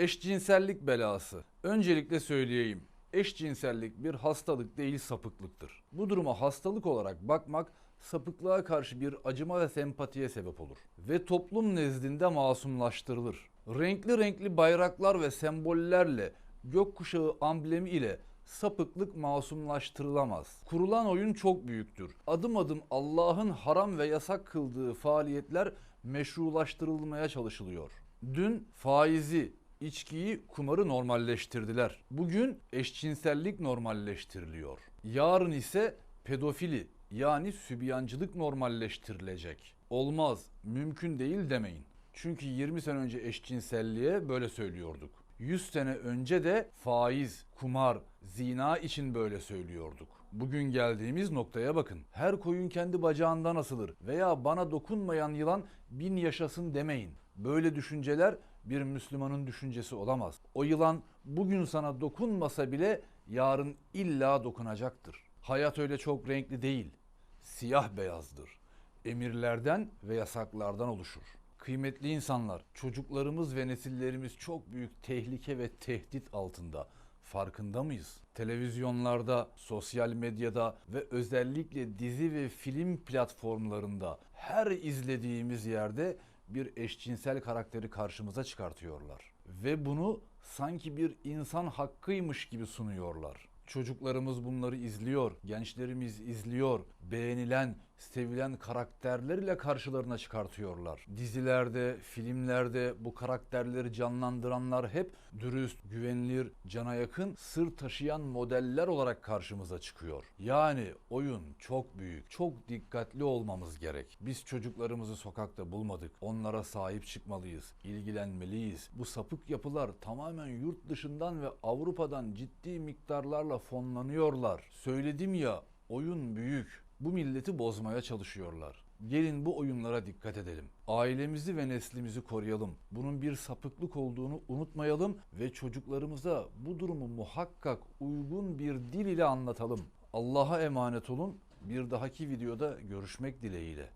Eşcinsellik belası. Öncelikle söyleyeyim. Eşcinsellik bir hastalık değil sapıklıktır. Bu duruma hastalık olarak bakmak sapıklığa karşı bir acıma ve sempatiye sebep olur. Ve toplum nezdinde masumlaştırılır. Renkli renkli bayraklar ve sembollerle gökkuşağı amblemi ile sapıklık masumlaştırılamaz. Kurulan oyun çok büyüktür. Adım adım Allah'ın haram ve yasak kıldığı faaliyetler meşrulaştırılmaya çalışılıyor. Dün faizi, içkiyi, kumarı normalleştirdiler. Bugün eşcinsellik normalleştiriliyor. Yarın ise pedofili yani sübyancılık normalleştirilecek. Olmaz, mümkün değil demeyin. Çünkü 20 sene önce eşcinselliğe böyle söylüyorduk. 100 sene önce de faiz, kumar, zina için böyle söylüyorduk. Bugün geldiğimiz noktaya bakın. Her koyun kendi bacağından asılır veya bana dokunmayan yılan bin yaşasın demeyin. Böyle düşünceler bir Müslümanın düşüncesi olamaz. O yılan bugün sana dokunmasa bile yarın illa dokunacaktır. Hayat öyle çok renkli değil. Siyah beyazdır. Emirlerden ve yasaklardan oluşur. Kıymetli insanlar, çocuklarımız ve nesillerimiz çok büyük tehlike ve tehdit altında. Farkında mıyız? Televizyonlarda, sosyal medyada ve özellikle dizi ve film platformlarında her izlediğimiz yerde bir eşcinsel karakteri karşımıza çıkartıyorlar. Ve bunu sanki bir insan hakkıymış gibi sunuyorlar. Çocuklarımız bunları izliyor, gençlerimiz izliyor, beğenilen, sevilen karakterlerle karşılarına çıkartıyorlar. Dizilerde, filmlerde bu karakterleri canlandıranlar hep dürüst, güvenilir, cana yakın, sır taşıyan modeller olarak karşımıza çıkıyor. Yani oyun çok büyük, çok dikkatli olmamız gerek. Biz çocuklarımızı sokakta bulmadık. Onlara sahip çıkmalıyız, ilgilenmeliyiz. Bu sapık yapılar tamamen yurt dışından ve Avrupa'dan ciddi miktarlarla fonlanıyorlar. Söyledim ya, oyun büyük. Bu milleti bozmaya çalışıyorlar. Gelin bu oyunlara dikkat edelim. Ailemizi ve neslimizi koruyalım. Bunun bir sapıklık olduğunu unutmayalım ve çocuklarımıza bu durumu muhakkak uygun bir dil ile anlatalım. Allah'a emanet olun. Bir dahaki videoda görüşmek dileğiyle.